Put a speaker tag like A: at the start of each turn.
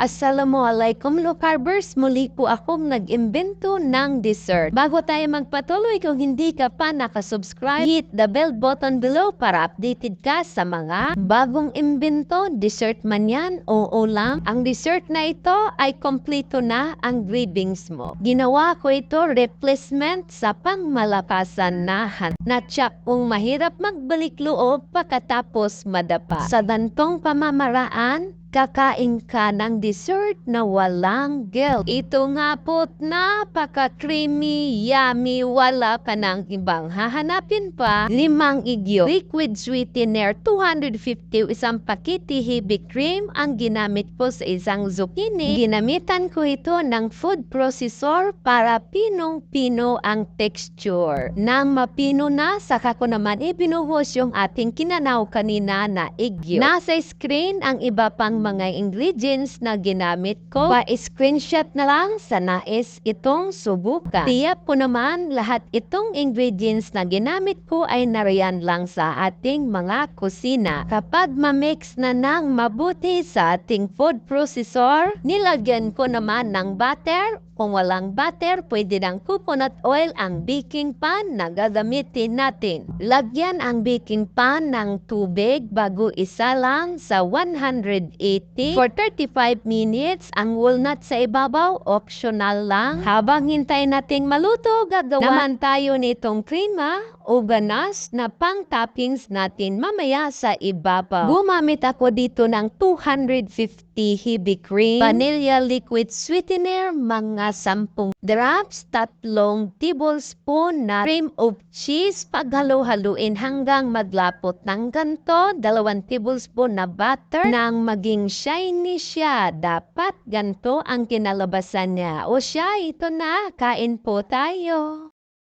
A: Assalamualaikum Lokarbers, muli po akong nag-imbento ng dessert. Bago tayo magpatuloy, kung hindi ka pa nakasubscribe, hit the bell button below para updated ka sa mga bagong imbento. Dessert man yan, oo lang. Ang dessert na ito ay kompleto na ang cravings mo. Ginawa ko ito replacement sa pangmalakasan na han. Natsak kung mahirap magbalik loob pagkatapos madapa. Sa dantong pamamaraan, kakain ka ng dessert na walang guilt. Ito nga po't napaka-creamy, yummy, wala ka ng ibang hahanapin pa. Limang igyo, liquid sweetener, 250 isang pakiti heavy cream ang ginamit ko sa isang zucchini. Ginamitan ko ito ng food processor para pinong-pino ang texture. Nang mapino na, saka ko naman ibinuhos yung ating kinanaw kanina na igyo. Nasa screen ang iba pang mga ingredients na ginamit ko. Pa-screenshot na lang sa nais itong subukan. Tiyak ko naman lahat itong ingredients na ginamit ko ay nariyan lang sa ating mga kusina. Kapag ma-mix na ng mabuti sa ating food processor, nilagyan ko naman ng butter kung walang butter, pwede ng coconut oil ang baking pan na gagamitin natin. Lagyan ang baking pan ng tubig bago isa lang sa 180 for 35 minutes. Ang walnut sa ibabaw, optional lang. Habang hintay nating maluto, gagawa naman tayo nitong krema o ganas na pang toppings natin mamaya sa ibabaw. Gumamit ako dito ng 250 heavy cream, vanilla liquid sweetener, mga 10 drops, tatlong tablespoon na cream of cheese, paghalo-haluin hanggang maglapot ng ganto, dalawang tablespoon na butter, nang maging shiny siya, dapat ganto ang kinalabasan niya. O siya, ito na, kain po tayo.